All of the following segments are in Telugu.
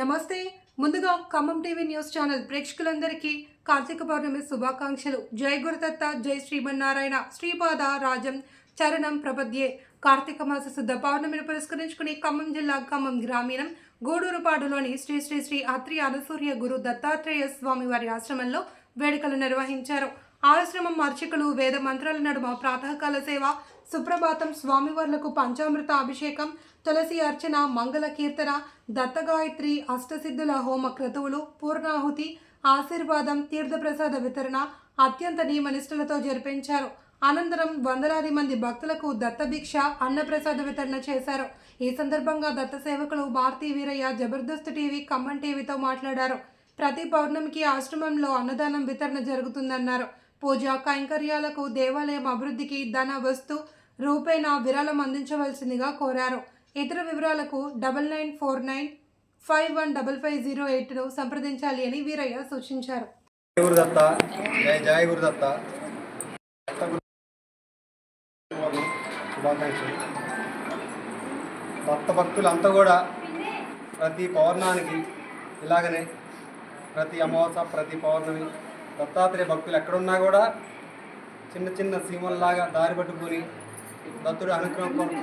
నమస్తే. ముందుగా ఖమ్మం టీవీ న్యూస్ ఛానల్ ప్రేక్షకులందరికీ కార్తీక పౌర్ణమి శుభాకాంక్షలు. జై గురుదత్త జై శ్రీమన్నారాయణ శ్రీపాద రాజం చరణం ప్రపద్యే. కార్తీక మాస శుద్ధ పౌర్ణమిని పురస్కరించుకుని ఖమ్మం జిల్లా ఖమ్మం గ్రామీణం గూడూరుపాడులోని శ్రీ శ్రీ శ్రీ అత్రి అనసూర్య గురు దత్తాత్రేయ స్వామి వారి ఆశ్రమంలో వేడుకలు నిర్వహించారు. ఆశ్రమం అర్చకులు వేద మంత్రాల నడుమ ప్రాతకాల సేవ సుప్రభాతం స్వామివార్లకు పంచామృత అభిషేకం తులసి అర్చన మంగళ కీర్తన దత్తగాయత్రి అష్టసిద్ధుల హోమ క్రతువులు పూర్ణాహుతి ఆశీర్వాదం తీర్థప్రసాద వితరణ అత్యంత నియమనిష్టలతో జరిపించారు. అనంతరం వందలాది మంది భక్తులకు దత్తభిక్ష అన్నప్రసాద వితరణ చేశారు. ఈ సందర్భంగా దత్త సేవకులు భారతీ వీరయ్య జబర్దస్త్ టీవీ ఖమ్మం టీవీతో మాట్లాడారు. ప్రతి పౌర్ణమికి ఆశ్రమంలో అన్నదానం వితరణ జరుగుతుందన్నారు. పూజ కైంకర్యాలకు దేవాలయం అభివృద్ధికి ధన వస్తు రూపేణా విరాళం అందించవలసిందిగా కోరారు. ఇతర వివరాలకు double nine four nine five one double five zero ఎయిట్ను సంప్రదించాలి అని వీరయ్య సూచించారు. గురుదత్త జయ జయ గురుదత్త శుభాకాంక్షలు. భక్త భక్తులంతా కూడా ప్రతి పౌర్ణానికి ఇలాగనే ప్రతి అమావాస ప్రతి పౌర్ణమి దత్తాత్రేయ భక్తులు ఎక్కడున్నా కూడా చిన్న చిన్న సీమల్లాగా దారి పట్టుకొని దత్తుడి అనుగ్రహం కొరకు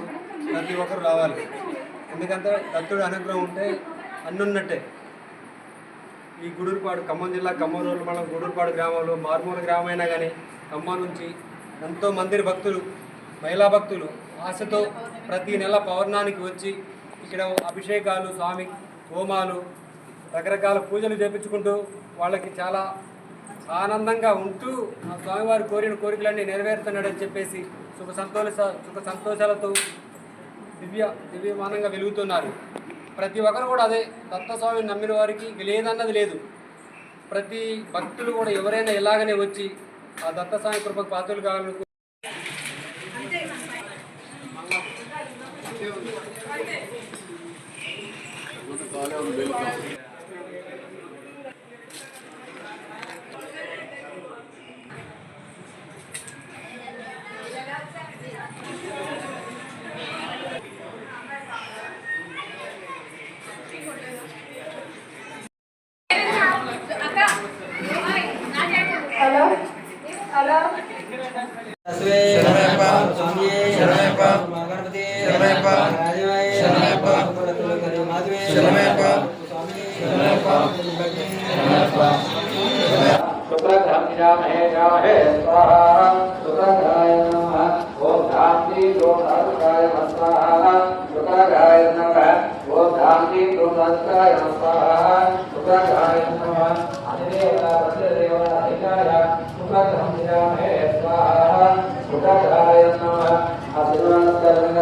ప్రతి ఒక్కరు రావాలి. ఎందుకంటే దత్తుడి అనుగ్రహం ఉంటే అన్నున్నట్టే. ఈ గుడూరుపాడు ఖమ్మం జిల్లా ఖమ్మం రోజులు మనం గుడూరుపాడు గ్రామంలో మారుమూల గ్రామం అయినా కానీ ఖమ్మం నుంచి ఎంతో మందిరి భక్తులు మహిళా భక్తులు ఆశతో ప్రతి నెల పౌర్ణానికి వచ్చి ఇక్కడ అభిషేకాలు స్వామి హోమాలు రకరకాల పూజలు చేపించుకుంటూ వాళ్ళకి చాలా ఆనందంగా ఉంటూ ఆ స్వామివారి కోరిన కోరికలన్నీ నెరవేరుతున్నాడని చెప్పేసి సుఖ సంతోష సుఖ సంతోషాలతో దివ్య దివ్యమానంగా వెలుగుతున్నారు. ప్రతి ఒక్కరు కూడా అదే దత్తస్వామిని నమ్మిన వారికి లేదన్నది లేదు. ప్రతి భక్తులు కూడా ఎవరైనా ఇలాగనే వచ్చి ఆ దత్తస్వామి కృపకు పాత్రలు కావాలని ಶರಣಯಪ್ಪ ಶರಣಯಪ್ಪ ಶರಣಯಪ್ಪ ಶರಣಯಪ್ಪ ಶರಣಯಪ್ಪ शुक्रधान्यामहे गाहे स्वाहा शुक्रधाय नमः ॐ धान्ति दोषाय स्वाहा शुक्रधाय नमः ॐ धान्ति दोषाय स्वाहा शुक्रधाय नमः अधिदेवता प्रतिदेवता अधिकाय शुक्रधान्यामहे स्वाहा शुक्रधाय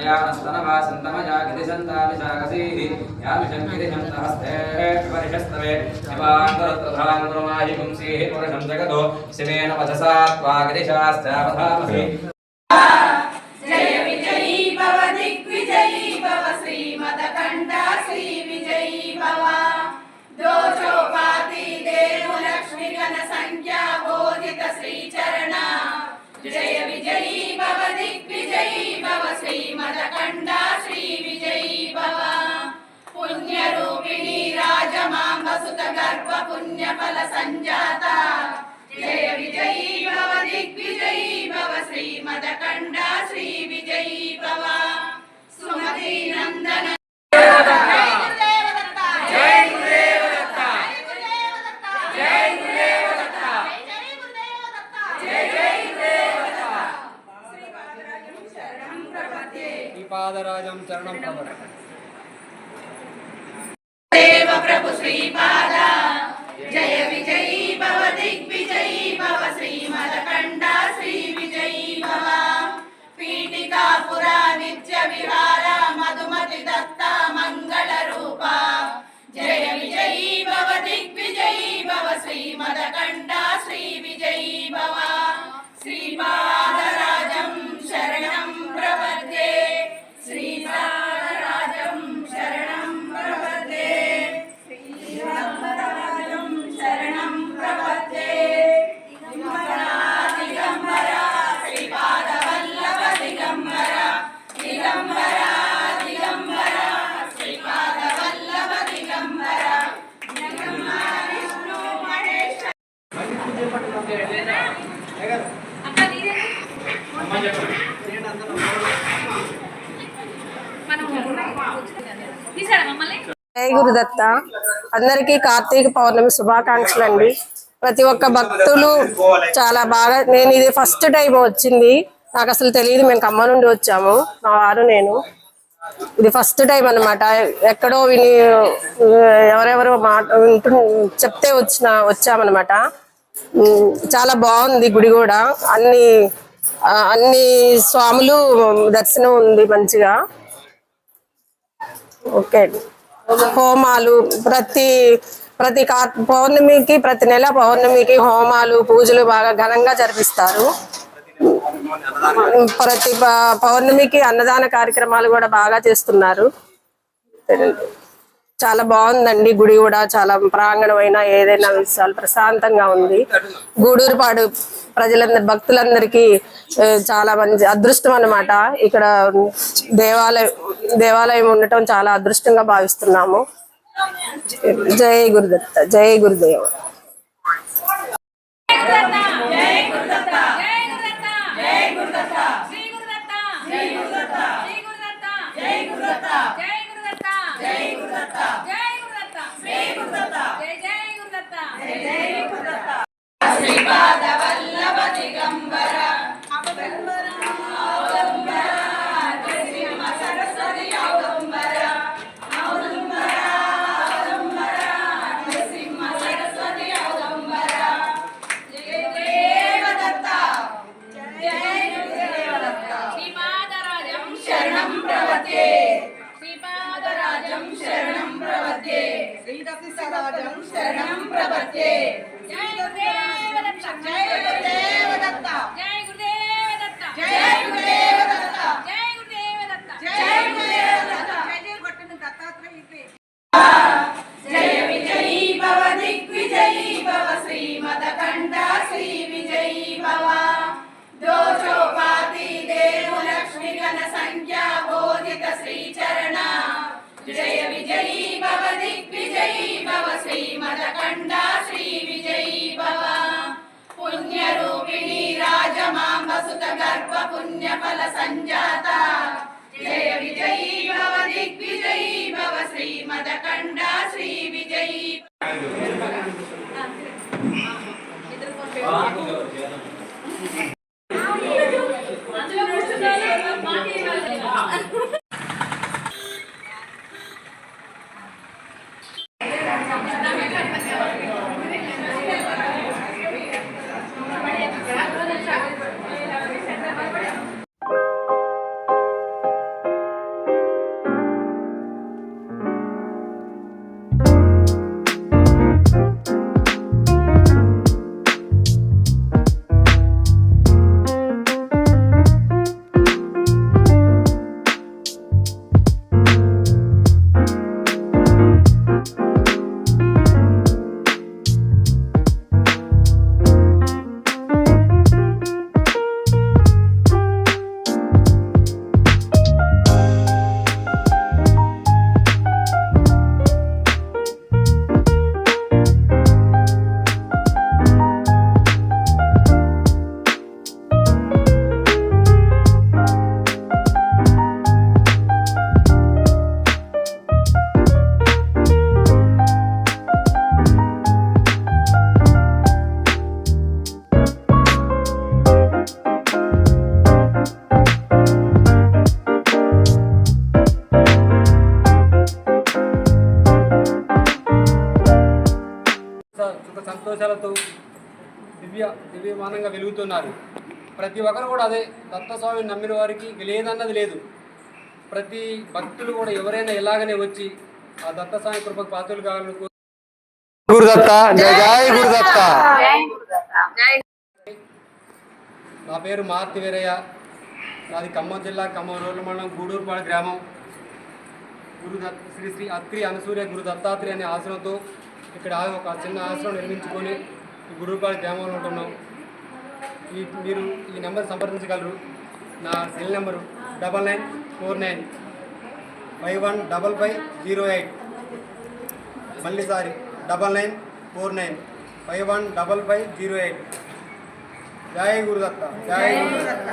मया स्तनवा सन्तमया गिरिशन्तामि शाकसीः यामिषं गिरिशन्तहस्ते परिषस्तवे शिवान्तरत्रधान्तरमाहि पुंसीः पुरुषं जगतो शिवेन वचसा त्वा गिरिशाश्चावधामसि పుణ్యఫల సంజాత జయ విజయీ భవ దిగ్విజయీ భవ శ్రీమదకండ శ్రీ విజయీ భవ సుమతి నందన ఈ పాదరాజం చరణం ప్రబల జయ గురుదత్త. అందరికీ కార్తీక పౌర్ణమి శుభాకాంక్షలు అండి. ప్రతి ఒక్క భక్తులు చాలా బాగా నేను ఇది ఫస్ట్ టైం వచ్చింది. నాకు అసలు తెలియదు మేము ఖమ్మం నుండి వచ్చాము. మా వారు నేను. ఇది ఫస్ట్ టైం అన్నమాట. ఎక్కడో విని ఎవరెవరో మాట చెప్తే వచ్చిన వచ్చామన్నమాట. చాలా బాగుంది గుడి కూడా. అన్ని అన్ని స్వాములు దర్శనం ఉంది మంచిగా. ఓకే అండి. హోమాలు ప్రతి ప్రతి కా- పౌర్ణమికి ప్రతి నెల పౌర్ణమికి హోమాలు పూజలు బాగా ఘనంగా జరిపిస్తారు. ప్రతి పౌర్ణమికి అన్నదాన కార్యక్రమాలు కూడా బాగా చేస్తున్నారు. చాలా బాగుందండి. గుడి కూడా చాలా ప్రాంగణమైన ఏదైనా విషయాలు ప్రశాంతంగా ఉంది. గూడూరుపాడు ప్రజలందరి భక్తులందరికీ చాలా మంచి అదృష్టం అన్నమాట. ఇక్కడ దేవాలయం దేవాలయం ఉండటం చాలా అదృష్టంగా భావిస్తున్నాము. జై గురుదత్త జై గురుదేవ. bater. రాజమాంబసుత గర్భ పుణ్యఫల సంజాత దివ్యమానంగా వెలుగుతున్నారు. ప్రతి ఒక్కరు కూడా అదే దత్తస్వామిని నమ్మిన వారికి లేదన్నది లేదు. ప్రతి భక్తులు కూడా ఎవరైనా ఇలాగనే వచ్చి ఆ దత్తస్వామి కృపకు పాత్రలు కావాలని కోరు- గురుదత్త జయ జయ గురుదత్త. నా పేరు మార్తి వీరయ్య. నాది ఖమ్మం జిల్లా ఖమ్మం రోడ్ల మండలం గూడూరుపాడు గ్రామం. గురు దత్ శ్రీ శ్రీ అత్రి అనసూయ గురు దత్తాత్రేయ అనే ఆశ్రమంతో ఇక్కడ ఒక చిన్న ఆశ్రమం నిర్మించుకొని గురుపాడు గ్రామంలో ఉంటున్నాం. ఈ మీరు ఈ నెంబర్ సంప్రదించగలరు. నా cell number double nine four nine five one double five zero eight. మళ్ళీసారి double nine four nine five one double five zero eight. జై గురుదత్త జై గురుదత్త.